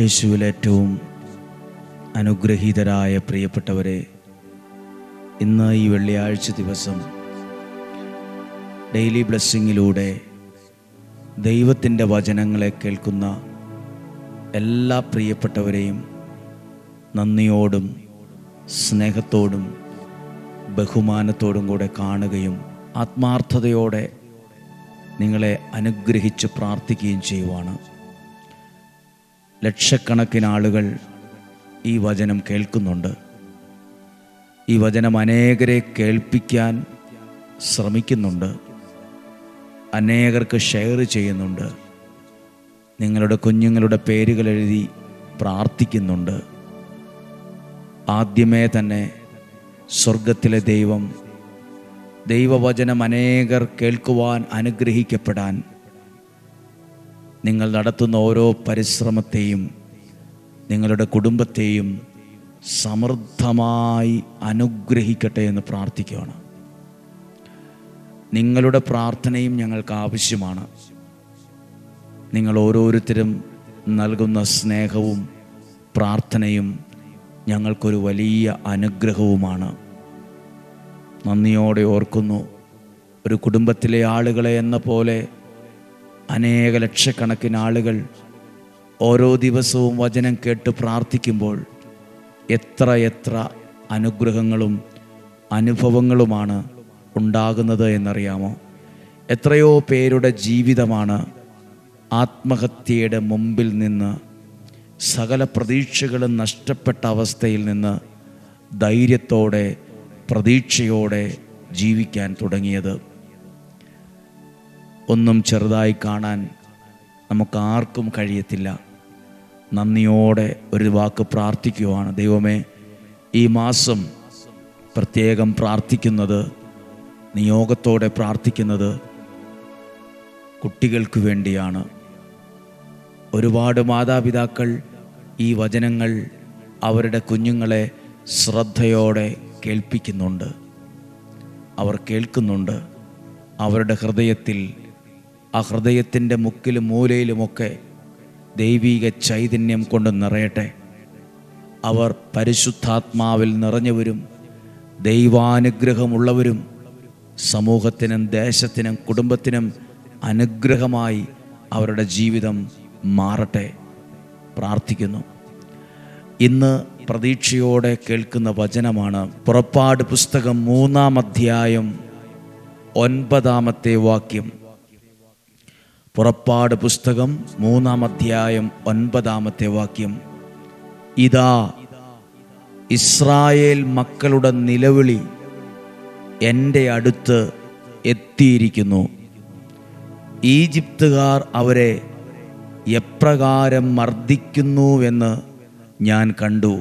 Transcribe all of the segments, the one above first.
യേശുവിൽ ഏറ്റവും അനുഗ്രഹീതരായ പ്രിയപ്പെട്ടവരെ ഇന്ന് ഈ വെള്ളിയാഴ്ച ദിവസം ഡെയിലി ബ്ലെസ്സിങ്ങിലൂടെ ദൈവത്തിന്റെ വചനങ്ങളെ കേൾക്കുന്ന എല്ലാ പ്രിയപ്പെട്ടവരെയും നന്ദിയോടും സ്നേഹത്തോടും ബഹുമാനത്തോടും കൂടെ കാണുകയും ആത്മാർത്ഥതയോടെ നിങ്ങളെ അനുഗ്രഹിച്ച് പ്രാർത്ഥിക്കുകയും ചെയ്യുവാണ്. ലക്ഷക്കണക്കിന് ആളുകൾ ഈ വചനം കേൾക്കുന്നുണ്ട്. ഈ വചനം അനേകരെ കേൾപ്പിക്കാൻ ശ്രമിക്കുന്നുണ്ട്. അനേകർക്ക് ഷെയർ ചെയ്യുന്നുണ്ട്. നിങ്ങളുടെ കുഞ്ഞുങ്ങളുടെ പേരുകൾ എഴുതി പ്രാർത്ഥിക്കുന്നുണ്ട്. ആദ്യമേ തന്നെ സ്വർഗത്തിലെ ദൈവം ദൈവവചനം അനേകർ കേൾക്കുവാൻ അനുഗ്രഹിക്കപ്പെടാൻ നിങ്ങൾ നടത്തുന്ന ഓരോ പരിശ്രമത്തെയും നിങ്ങളുടെ കുടുംബത്തെയും സമൃദ്ധമായി അനുഗ്രഹിക്കട്ടെ എന്ന് പ്രാർത്ഥിക്കുകയാണ്. നിങ്ങളുടെ പ്രാർത്ഥനയും ഞങ്ങൾക്ക് ആവശ്യമാണ്. നിങ്ങൾ ഓരോരുത്തരും നൽകുന്ന സ്നേഹവും പ്രാർത്ഥനയും ഞങ്ങൾക്കൊരു വലിയ അനുഗ്രഹവുമാണ്. നന്ദിയോടെ ഓർക്കുന്നു ഒരു കുടുംബത്തിലെ ആളുകളെ എന്ന പോലെ അനേക ലക്ഷക്കണക്കിന് ആളുകൾ ഓരോ ദിവസവും വചനം കേട്ട് പ്രാർത്ഥിക്കുമ്പോൾ എത്ര എത്ര അനുഗ്രഹങ്ങളും അനുഭവങ്ങളുമാണ് ഉണ്ടാകുന്നത് എന്നറിയാമോ? എത്രയോ പേരുടെ ജീവിതമാണ് ആത്മഹത്യയുടെ മുമ്പിൽ നിന്ന് സകല പ്രതീക്ഷകളും നഷ്ടപ്പെട്ട അവസ്ഥയിൽ നിന്ന് ധൈര്യത്തോടെ പ്രതീക്ഷയോടെ ജീവിക്കാൻ തുടങ്ങിയത്. ഒന്നും ചെറുതായി കാണാൻ നമുക്ക് ആർക്കും കഴിയത്തില്ല. നന്ദിയോടെ ഒരു വാക്ക് പ്രാർത്ഥിക്കുവാണ്. ദൈവമേ ഈ മാസം പ്രത്യേകം പ്രാർത്ഥിക്കുന്നത് നിയോഗത്തോടെ പ്രാർത്ഥിക്കുന്നത് കുട്ടികൾക്ക് വേണ്ടിയാണ്. ഒരുപാട് മാതാപിതാക്കൾ ഈ വചനങ്ങൾ അവരുടെ കുഞ്ഞുങ്ങളെ ശ്രദ്ധയോടെ കേൾപ്പിക്കുന്നുണ്ട്. അവർ കേൾക്കുന്നുണ്ട്. അവരുടെ ഹൃദയത്തിൽ ആ ഹൃദയത്തിന്റെ മുക്കിലും മൂലയിലുമൊക്കെ ദൈവീക ചൈതന്യം കൊണ്ട് നിറയട്ടെ. അവർ പരിശുദ്ധാത്മാവിൽ നിറഞ്ഞവരും ദൈവാനുഗ്രഹമുള്ളവരും സമൂഹത്തിനും ദേശത്തിനും കുടുംബത്തിനും അനുഗ്രഹമായി അവരുടെ ജീവിതം മാറട്ടെ പ്രാർത്ഥിക്കുന്നു. ഇന്ന് പ്രതീക്ഷയോടെ കേൾക്കുന്ന വചനമാണ് പുറപ്പാട് പുസ്തകം മൂന്നാം അധ്യായം ഒൻപതാമത്തെ വാക്യം. പുറപ്പാട് പുസ്തകം മൂന്നാം അധ്യായം ഒൻപതാമത്തെ വാക്യം. ഇതാ ഇസ്രായേൽ മക്കളുടെ നിലവിളി എന്റെ അടുത്ത് എത്തിയിരിക്കുന്നു. ഈജിപ്തുകാർ അവരെ എപ്രകാരം മർദ്ദിക്കുന്നുവെന്ന് ഞാൻ കണ്ടു.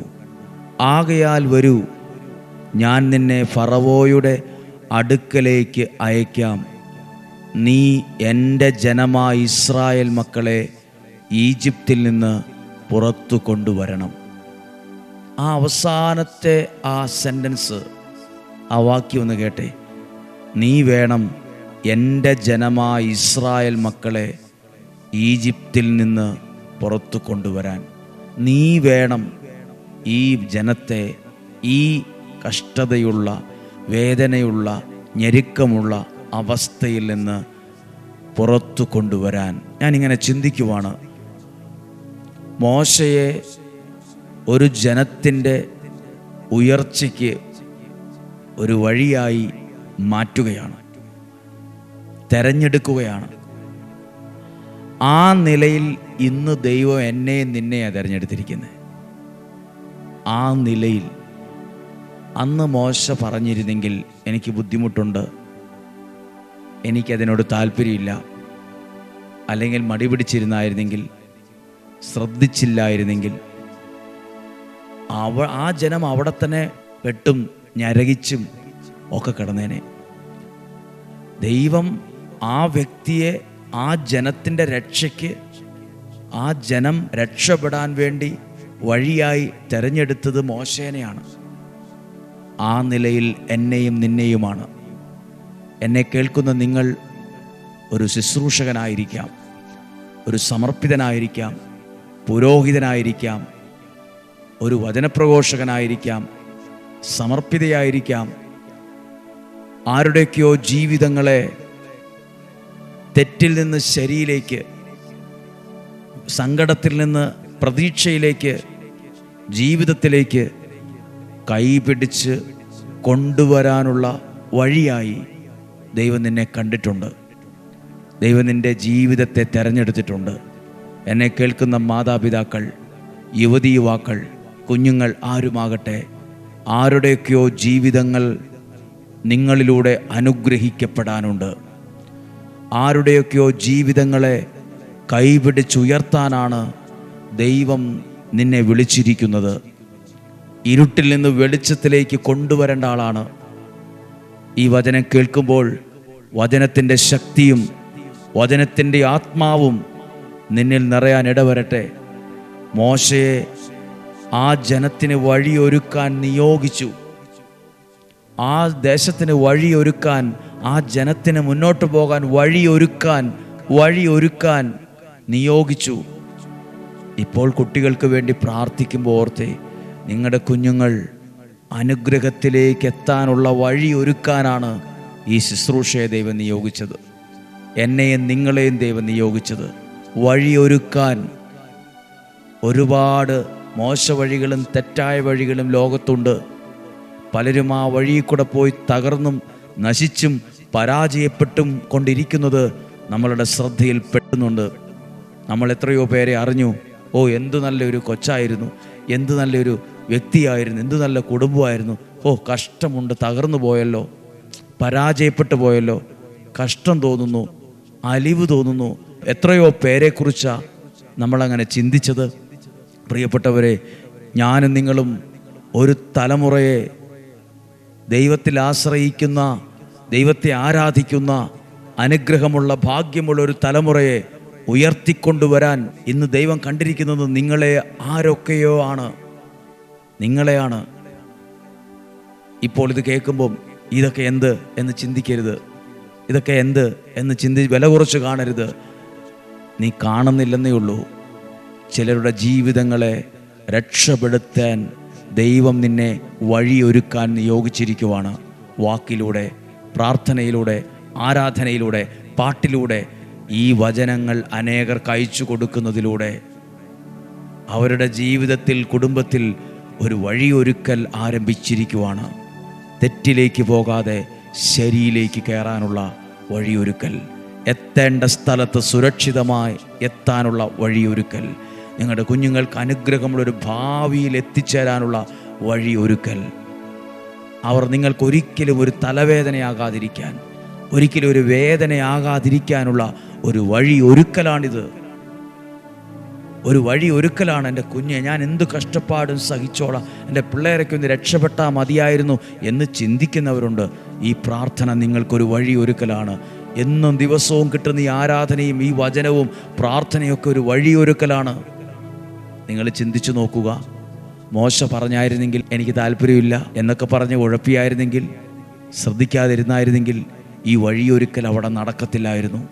ആകയാൽ വരൂ ഞാൻ നിന്നെ ഫറവോയുടെ അടുക്കലേക്ക് അയക്കാം നീ എന്റെ ജനമായ ഇസ്രായേൽ മക്കളെ ഈജിപ്തിൽ നിന്ന് പുറത്തു കൊണ്ടുവരണം. ആ അവസാനത്തെ ആ സെന്റൻസ് ആ വാക്യം ഒന്ന് കേട്ടെ. നീ വേണം എന്റെ ജനമായ ഇസ്രായേൽ മക്കളെ ഈജിപ്തിൽ നിന്ന് പുറത്തു കൊണ്ടുവരാൻ. നീ വേണം ഈ ജനത്തെ ഈ കഷ്ടതയുള്ള വേദനയുള്ള ഞെരുക്കമുള്ള അവസ്ഥയിൽ നിന്ന് പുറത്തു കൊണ്ടുവരാൻ ഞാനിങ്ങനെ ചിന്തിക്കുവാണ്. മോശയെ ഒരു ജനത്തിന്റെ ഉയർച്ചയ്ക്ക് ഒരു വഴിയായി മാറ്റുകയാണ്. തെരഞ്ഞെടുക്കുകയാണ്. ആ നിലയിൽ ഇന്ന് ദൈവം എന്നെ നിന്നെയാണ് തിരഞ്ഞെടുത്തിരിക്കുന്നത് ആ നിലയിൽ അന്ന് മോശ പറഞ്ഞിരുന്നെങ്കിൽ എനിക്ക് ബുദ്ധിമുട്ടുണ്ട്. എനിക്കതിനോട് താല്പര്യമില്ല. അല്ലെങ്കിൽ മടി പിടിച്ചിരുന്നായിരുന്നെങ്കിൽ ശ്രദ്ധിച്ചില്ലായിരുന്നെങ്കിൽ അവ ആ ജനം അവിടെ തന്നെ പെട്ടും ഞരകിച്ചും ഒക്കെ കിടന്നേനെ. ദൈവം ആ വ്യക്തിയെ ആ ജനത്തിന്റെ രക്ഷയ്ക്ക് ആ ജനം രക്ഷപ്പെടാൻ വേണ്ടി വഴിയായി തെരഞ്ഞെടുത്തത് മോശേനെയാണ്. ആ നിലയിൽ എന്നെയും നിന്നെയുമാണ്. എന്നെ കേൾക്കുന്ന നിങ്ങൾ ഒരു ശുശ്രൂഷകനായിരിക്കാം ഒരു സമർപ്പിതനായിരിക്കാം പുരോഹിതനായിരിക്കാം ഒരു വചനപ്രഘോഷകനായിരിക്കാം സമർപ്പിതയായിരിക്കാം. ആരുടെയൊക്കെയോ ജീവിതങ്ങളെ തെറ്റിൽ നിന്ന് ശരിയിലേക്ക് സങ്കടത്തിൽ നിന്ന് പ്രതീക്ഷയിലേക്ക് ജീവിതത്തിലേക്ക് കൈപിടിച്ച് കൊണ്ടുവരാനുള്ള വഴിയായി ദൈവം നിന്നെ കണ്ടിട്ടുണ്ട്. ദൈവം നിന്റെ ജീവിതത്തെ തിരഞ്ഞെടുത്തിട്ടുണ്ട്. എന്നെ കേൾക്കുന്ന മാതാപിതാക്കൾ യുവതി യുവാക്കൾ കുഞ്ഞുങ്ങൾ ആരുമാകട്ടെ ആരുടെയൊക്കെയോ ജീവിതങ്ങൾ നിങ്ങളിലൂടെ അനുഗ്രഹിക്കപ്പെടാനുണ്ട്. ആരുടെയൊക്കെയോ ജീവിതങ്ങളെ കൈപിടിച്ചുയർത്താനാണ് ദൈവം നിന്നെ വിളിച്ചിരിക്കുന്നത്. ഇരുട്ടിൽ നിന്ന് വെളിച്ചത്തിലേക്ക് കൊണ്ടുവരേണ്ട ആളാണ്. ഈ വചനം കേൾക്കുമ്പോൾ വചനത്തിന്റെ ശക്തിയും വചനത്തിന്റെ ആത്മാവും നിന്നിൽ നിറയാൻ ഇടവരട്ടെ. മോശയെ ആ ജനത്തിന് വഴിയൊരുക്കാൻ നിയോഗിച്ചു. ആ ദേശത്തിന് വഴിയൊരുക്കാൻ ആ ജനത്തിന് മുന്നോട്ട് പോകാൻ വഴിയൊരുക്കാൻ വഴിയൊരുക്കാൻ നിയോഗിച്ചു. ഇപ്പോൾ കുട്ടികൾക്ക് വേണ്ടി പ്രാർത്ഥിക്കുമ്പോൾ ഓർത്തേ നിങ്ങളുടെ കുഞ്ഞുങ്ങൾ അനുഗ്രഹത്തിലേക്ക് എത്താനുള്ള വഴി ഒരുക്കാനാണ് ഈ ശുശ്രൂഷയെ ദൈവം നിയോഗിച്ചത്. എന്നെയും നിങ്ങളെയും ദൈവം നിയോഗിച്ചത്. വഴിയൊരുക്കാൻ ഒരുപാട് മോശ വഴികളും തെറ്റായ വഴികളും ലോകത്തുണ്ട്. പലരും ആ വഴിയിൽ കൂടെ പോയി തകർന്നും നശിച്ചും പരാജയപ്പെട്ടും കൊണ്ടിരിക്കുന്നത് നമ്മളുടെ ശ്രദ്ധയിൽ പെട്ടുന്നുണ്ട് നമ്മൾ എത്രയോ പേരെ അറിഞ്ഞു. ഓ എന്തു നല്ലൊരു കൊച്ചായിരുന്നു. എന്തു നല്ലൊരു വ്യക്തിയായിരുന്നു. എന്തു നല്ല കുടുംബമായിരുന്നു. ഓ കഷ്ടമുണ്ട് തകർന്നു പോയല്ലോ. പരാജയപ്പെട്ടു പോയല്ലോ. കഷ്ടം തോന്നുന്നു അലിവ് തോന്നുന്നു. എത്രയോ പേരെ പേരെക്കുറിച്ചാണ് നമ്മളങ്ങനെ ചിന്തിച്ചത്. പ്രിയപ്പെട്ടവരെ ഞാനും നിങ്ങളും ഒരു തലമുറയെ ദൈവത്തിൽ ആശ്രയിക്കുന്ന ദൈവത്തെ ആരാധിക്കുന്ന അനുഗ്രഹമുള്ള ഭാഗ്യമുള്ള ഒരു തലമുറയെ ഉയർത്തിക്കൊണ്ടുവരാൻ ഇന്ന് ദൈവം കണ്ടിരിക്കുന്നത് നിങ്ങളെ ആരൊക്കെയോ ആണ്. നിങ്ങളെയാണ്. ഇപ്പോൾ ഇത് കേൾക്കുമ്പം ഇതൊക്കെ എന്ത് എന്ന് ചിന്തിക്കരുത്. ഇതൊക്കെ എന്ത് എന്ന് ചിന്തി വില കുറച്ച് കാണരുത്. നീ കാണുന്നില്ലെന്നേ ഉള്ളൂ. ചിലരുടെ ജീവിതങ്ങളെ രക്ഷപ്പെടുത്താൻ ദൈവം നിന്നെ വഴിയൊരുക്കാൻ നിയോഗിച്ചിരിക്കുവാണ്. വാക്കിലൂടെ പ്രാർത്ഥനയിലൂടെ ആരാധനയിലൂടെ പാട്ടിലൂടെ ഈ വചനങ്ങൾ അനേകർക്ക് അയച്ചു കൊടുക്കുന്നതിലൂടെ അവരുടെ ജീവിതത്തിൽ കുടുംബത്തിൽ ഒരു വഴിയൊരുക്കൽ ആരംഭിച്ചിരിക്കുവാണ്. തെറ്റിലേക്ക് പോകാതെ ശരിയിലേക്ക് കയറാനുള്ള വഴിയൊരുക്കൽ. എത്തേണ്ട സ്ഥലത്ത് സുരക്ഷിതമായി എത്താനുള്ള വഴിയൊരുക്കൽ. നിങ്ങളുടെ കുഞ്ഞുങ്ങൾക്ക് അനുഗ്രഹമുള്ളൊരു ഭാവിയിൽ എത്തിച്ചേരാനുള്ള വഴിയൊരുക്കൽ. അവർ നിങ്ങൾക്ക് ഒരിക്കലും ഒരു തലവേദനയാകാതിരിക്കാൻ ഒരിക്കലും ഒരു വേദനയാകാതിരിക്കാനുള്ള ഒരു വഴി ഒരുക്കലാണിത് ഒരു വഴി ഒരുക്കലാണ് എന്റെ കുഞ്ഞെ. ഞാൻ എന്ത് കഷ്ടപ്പാടും സഹിച്ചോളാം. എന്റെ പിള്ളേരൊക്കെ ഒന്ന് രക്ഷപ്പെട്ടാൽ മതിയായിരുന്നു എന്ന് ചിന്തിക്കുന്നവരുണ്ട്. ഈ പ്രാർത്ഥന നിങ്ങൾക്കൊരു വഴി ഒരുക്കലാണ്. എന്നും ദിവസവും കിട്ടുന്ന ഈ ആരാധനയും ഈ വചനവും പ്രാർത്ഥനയൊക്കെ ഒരു വഴിയൊരുക്കലാണ് നിങ്ങൾ ചിന്തിച്ചു നോക്കുക. മോശ പറഞ്ഞായിരുന്നെങ്കിൽ എനിക്ക് താല്പര്യമില്ല എന്നൊക്കെ പറഞ്ഞ് ഉഴപ്പിയായിരുന്നെങ്കിൽ ശ്രദ്ധിക്കാതിരുന്നായിരുന്നെങ്കിൽ ഈ വഴിയൊരുക്കൽ അവിടെ നടക്കത്തില്ലായിരുന്നു.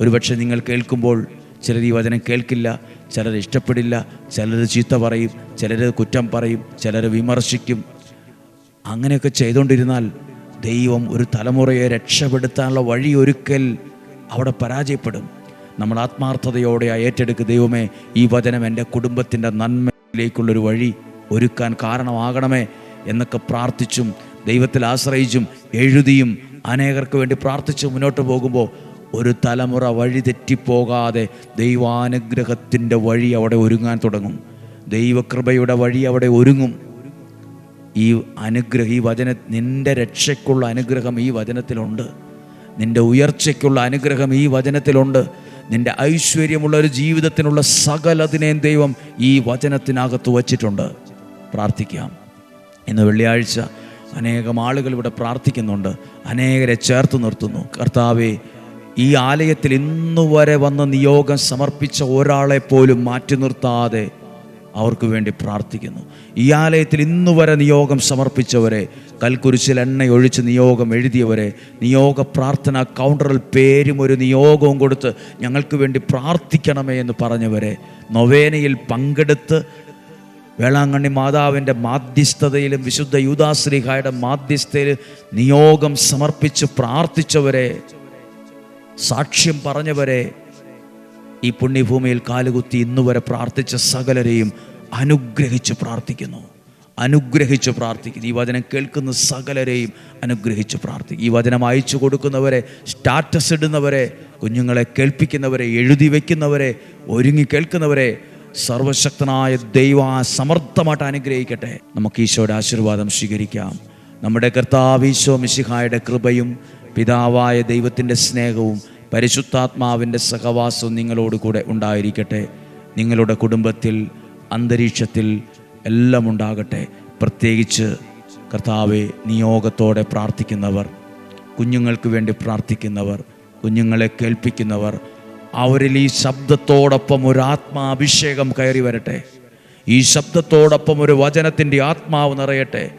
ഒരുപക്ഷെ നിങ്ങൾ കേൾക്കുമ്പോൾ ചിലർ ഈ വചനം കേൾക്കില്ല. ചിലർ ഇഷ്ടപ്പെടില്ല ചിലർ ചീത്ത പറയും ചിലർ കുറ്റം പറയും ചിലർ വിമർശിക്കും. അങ്ങനെയൊക്കെ ചെയ്തുകൊണ്ടിരുന്നാൽ ദൈവം ഒരു തലമുറയെ രക്ഷപ്പെടുത്താനുള്ള വഴി ഒരുക്കൽ അവിടെ പരാജയപ്പെടും. നമ്മൾ ആത്മാർത്ഥതയോടെ ഏറ്റെടുക്കുക ഏറ്റെടുക്ക് ദൈവമേ ഈ വചനം എന്റെ കുടുംബത്തിന്റെ നന്മയിലേക്കുള്ളൊരു വഴി ഒരുക്കാൻ കാരണമാകണമേ എന്നൊക്കെ പ്രാർത്ഥിച്ചും ദൈവത്തിൽ ആശ്രയിച്ചും എഴുതിയും അനേകർക്ക് വേണ്ടി പ്രാർത്ഥിച്ച് മുന്നോട്ട് പോകുമ്പോൾ ഒരു തലമുറ വഴി തെറ്റിപ്പോകാതെ ദൈവാനുഗ്രഹത്തിന്റെ വഴി അവിടെ ഒരുങ്ങാൻ തുടങ്ങും. ദൈവകൃപയുടെ വഴി അവിടെ ഒരുങ്ങും. ഈ അനുഗ്രഹം ഈ വചന നിന്റെ രക്ഷയ്ക്കുള്ള അനുഗ്രഹം ഈ വചനത്തിലുണ്ട്. നിന്റെ ഉയർച്ചയ്ക്കുള്ള അനുഗ്രഹം ഈ വചനത്തിലുണ്ട്. നിന്റെ ഐശ്വര്യമുള്ള ഒരു ജീവിതത്തിനുള്ള സകലതിനെയും ദൈവം ഈ വചനത്തിനകത്ത് വച്ചിട്ടുണ്ട്. പ്രാർത്ഥിക്കാം. ഇന്ന് വെള്ളിയാഴ്ച അനേകം ആളുകൾ ഇവിടെ പ്രാർത്ഥിക്കുന്നുണ്ട്. അനേകരെ ചേർത്ത് നിർത്തുന്നു. കർത്താവെ ഈ ആലയത്തിൽ ഇന്നുവരെ വന്ന നിയോഗം സമർപ്പിച്ച ഒരാളെ പോലും മാറ്റി നിർത്താതെ അവർക്ക് വേണ്ടി പ്രാർത്ഥിക്കുന്നു. ഈ ആലയത്തിൽ ഇന്നു വരെ നിയോഗം സമർപ്പിച്ചവരെ കൽക്കുരിശിൽ എണ്ണ ഒഴിച്ച് നിയോഗം എഴുതിയവരെ നിയോഗ പ്രാർത്ഥന കൗണ്ടറിൽ പേരും ഒരു നിയോഗവും കൊടുത്ത് ഞങ്ങൾക്ക് വേണ്ടി പ്രാർത്ഥിക്കണമേ എന്ന് പറഞ്ഞവരെ നൊവേനയിൽ പങ്കെടുത്ത് വേളാങ്കണ്ണി മാതാവിന്റെ മാധ്യസ്ഥതയിലും വിശുദ്ധ യൂദാശ്രീഹായുടെ മാധ്യസ്ഥയിൽ നിയോഗം സമർപ്പിച്ച് പ്രാർത്ഥിച്ചവരെ സാക്ഷ്യം പറഞ്ഞവരെ ഈ പുണ്യഭൂമിയിൽ കാലുകുത്തി ഇന്നുവരെ പ്രാർത്ഥിച്ച സകലരെയും അനുഗ്രഹിച്ച് പ്രാർത്ഥിക്കുന്നു. അനുഗ്രഹിച്ച് പ്രാർത്ഥിക്കുന്നു. ഈ വചനം കേൾക്കുന്ന സകലരെയും അനുഗ്രഹിച്ച് പ്രാർത്ഥിക്കും ഈ വചനം അയച്ചു കൊടുക്കുന്നവരെ സ്റ്റാറ്റസ് ഇടുന്നവരെ കുഞ്ഞുങ്ങളെ കേൾപ്പിക്കുന്നവരെ എഴുതി വയ്ക്കുന്നവരെ ഒരുങ്ങി കേൾക്കുന്നവരെ സർവശക്തനായ ദൈവ സമർത്ഥമായിട്ട് അനുഗ്രഹിക്കട്ടെ. നമുക്ക് ഈശോയുടെ ആശീർവാദം സ്വീകരിക്കാം. നമ്മുടെ കർത്താവ് ഈശോ മിശിഹായുടെ കൃപയും പിതാവായ ദൈവത്തിന്റെ സ്നേഹവും പരിശുദ്ധാത്മാവിന്റെ സഹവാസവും നിങ്ങളോട് കൂടെ ഉണ്ടായിരിക്കട്ടെ. നിങ്ങളുടെ കുടുംബത്തിൽ അന്തരീക്ഷത്തിൽ എല്ലാം ഉണ്ടാകട്ടെ. പ്രത്യേകിച്ച് കർത്താവെ നിയോഗത്തോടെ പ്രാർത്ഥിക്കുന്നവർ കുഞ്ഞുങ്ങൾക്ക് വേണ്ടി പ്രാർത്ഥിക്കുന്നവർ കുഞ്ഞുങ്ങളെ കേൾപ്പിക്കുന്നവർ അവരിൽ ഈ ശബ്ദത്തോടൊപ്പം ഒരു ആത്മാഭിഷേകം കയറി വരട്ടെ. ഈ ശബ്ദത്തോടൊപ്പം ഒരു വചനത്തിന്റെ ആത്മാവ് നിറയട്ടെ.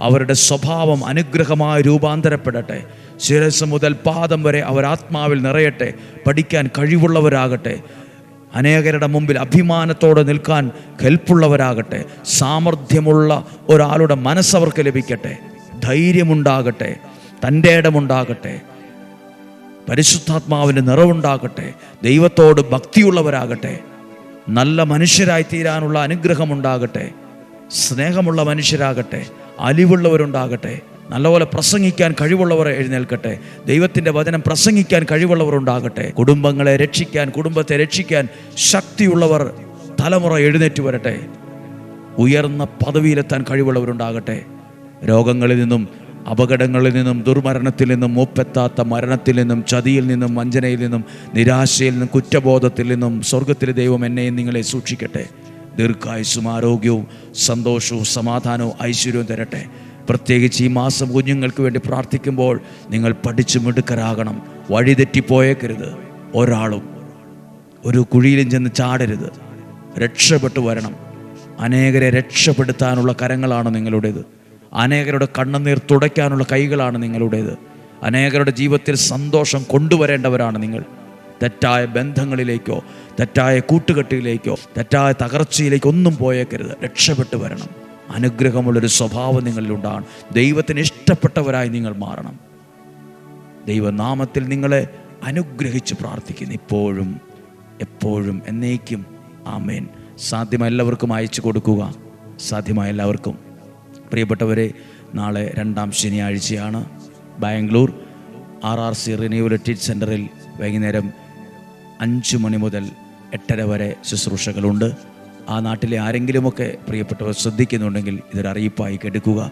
അവരുടെ സ്വഭാവം അനുഗ്രഹമായി രൂപാന്തരപ്പെടട്ടെ. ശിരസ് മുതൽ പാദം വരെ അവർ ആത്മാവിൽ നിറയട്ടെ പഠിക്കാൻ കഴിവുള്ളവരാകട്ടെ അനേകരുടെ മുമ്പിൽ അഭിമാനത്തോടെ നിൽക്കാൻ കെൽപ്പുള്ളവരാകട്ടെ സാമർഥ്യമുള്ള ഒരാളുടെ മനസ്സവർക്ക് ലഭിക്കട്ടെ ധൈര്യമുണ്ടാകട്ടെ തന്റെ ഇടമുണ്ടാകട്ടെ പരിശുദ്ധാത്മാവിന്റെ നിറവുണ്ടാകട്ടെ ദൈവത്തോട് ഭക്തിയുള്ളവരാകട്ടെ നല്ല മനുഷ്യരായി തീരാനുള്ള അനുഗ്രഹമുണ്ടാകട്ടെ സ്നേഹമുള്ള മനുഷ്യരാകട്ടെ അലിവുള്ളവരുണ്ടാകട്ടെ നല്ലപോലെ പ്രസംഗിക്കാൻ കഴിവുള്ളവർ എഴുന്നേൽക്കട്ടെ. ദൈവത്തിന്റെ വചനം പ്രസംഗിക്കാൻ കഴിവുള്ളവർ ഉണ്ടാകട്ടെ കുടുംബങ്ങളെ രക്ഷിക്കാൻ കുടുംബത്തെ രക്ഷിക്കാൻ ശക്തിയുള്ളവർ തലമുറ എഴുന്നേറ്റ് വരട്ടെ. ഉയർന്ന പദവിയിലെത്താൻ കഴിവുള്ളവരുണ്ടാകട്ടെ. രോഗങ്ങളിൽ നിന്നും അപകടങ്ങളിൽ നിന്നും ദുർമരണത്തിൽ നിന്നും മൂപ്പെത്താത്ത മരണത്തിൽ നിന്നും ചതിയിൽ നിന്നും വഞ്ചനയിൽ നിന്നും നിരാശയിൽ നിന്നും കുറ്റബോധത്തിൽ നിന്നും സ്വർഗത്തിലെ ദൈവം എന്നെയും നിങ്ങളെ സൂക്ഷിക്കട്ടെ. ദീർഘായുസും ആരോഗ്യവും സന്തോഷവും സമാധാനവും ഐശ്വര്യവും തരട്ടെ. പ്രത്യേകിച്ച് ഈ മാസം കുഞ്ഞുങ്ങൾക്ക് വേണ്ടി പ്രാർത്ഥിക്കുമ്പോൾ നിങ്ങൾ പഠിച്ചു മിടുക്കരാകണം. വഴിതെറ്റിപ്പോയേക്കരുത് ഒരാളും ഒരു കുഴിയിലും ചെന്ന് ചാടരുത്. രക്ഷപ്പെട്ടു വരണം. അനേകരെ രക്ഷപ്പെടുത്താനുള്ള കരങ്ങളാണ് നിങ്ങളുടേത്. അനേകരുടെ കണ്ണുനീർ തുടയ്ക്കാനുള്ള കൈകളാണ് നിങ്ങളുടേത്. അനേകരുടെ ജീവിതത്തിൽ സന്തോഷം കൊണ്ടുവരേണ്ടവരാണ് നിങ്ങൾ. തെറ്റായ ബന്ധങ്ങളിലേക്കോ തെറ്റായ കൂട്ടുകെട്ടിലേക്കോ തെറ്റായ തകർച്ചയിലേക്കോ ഒന്നും പോയേക്കരുത്. രക്ഷപ്പെട്ടു വരണം. അനുഗ്രഹമുള്ളൊരു സ്വഭാവം നിങ്ങളിലുണ്ടാകണം ദൈവത്തിന് ഇഷ്ടപ്പെട്ടവരായി നിങ്ങൾ മാറണം. ദൈവനാമത്തിൽ നിങ്ങളെ അനുഗ്രഹിച്ച് പ്രാർത്ഥിക്കുന്നു. ഇപ്പോഴും എപ്പോഴും എന്നേക്കും. ആമേൻ. സാധ്യമായ എല്ലാവർക്കും അയച്ചു കൊടുക്കുക. സാധ്യമായ എല്ലാവർക്കും. പ്രിയപ്പെട്ടവരെ നാളെ രണ്ടാം ശനിയാഴ്ചയാണ് Bangalore R R C renewal treat സെന്ററിൽ വൈകുന്നേരം അഞ്ച് മണി മുതൽ എട്ടര വരെ ശുശ്രൂഷകളുണ്ട്. ആ നാട്ടിലെ ആരെങ്കിലുമൊക്കെ പ്രിയപ്പെട്ടവർ ശ്രദ്ധിക്കുന്നുണ്ടെങ്കിൽ ഇതൊരു അറിയിപ്പായി കെടുക്കുക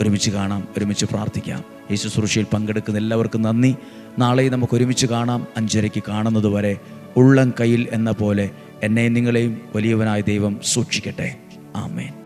ഒരുമിച്ച് കാണാം ഒരുമിച്ച് പ്രാർത്ഥിക്കാം. ഈ ശുശ്രൂഷയിൽ പങ്കെടുക്കുന്ന എല്ലാവർക്കും നന്ദി. നാളെ നമുക്ക് ഒരുമിച്ച് കാണാം. അഞ്ചരയ്ക്ക് കാണുന്നത് വരെ ഉള്ളം കയ്യിൽ എന്ന പോലെ എന്നെയും നിങ്ങളെയും വലിയവനായ ദൈവം സൂക്ഷിക്കട്ടെ. ആമേൻ.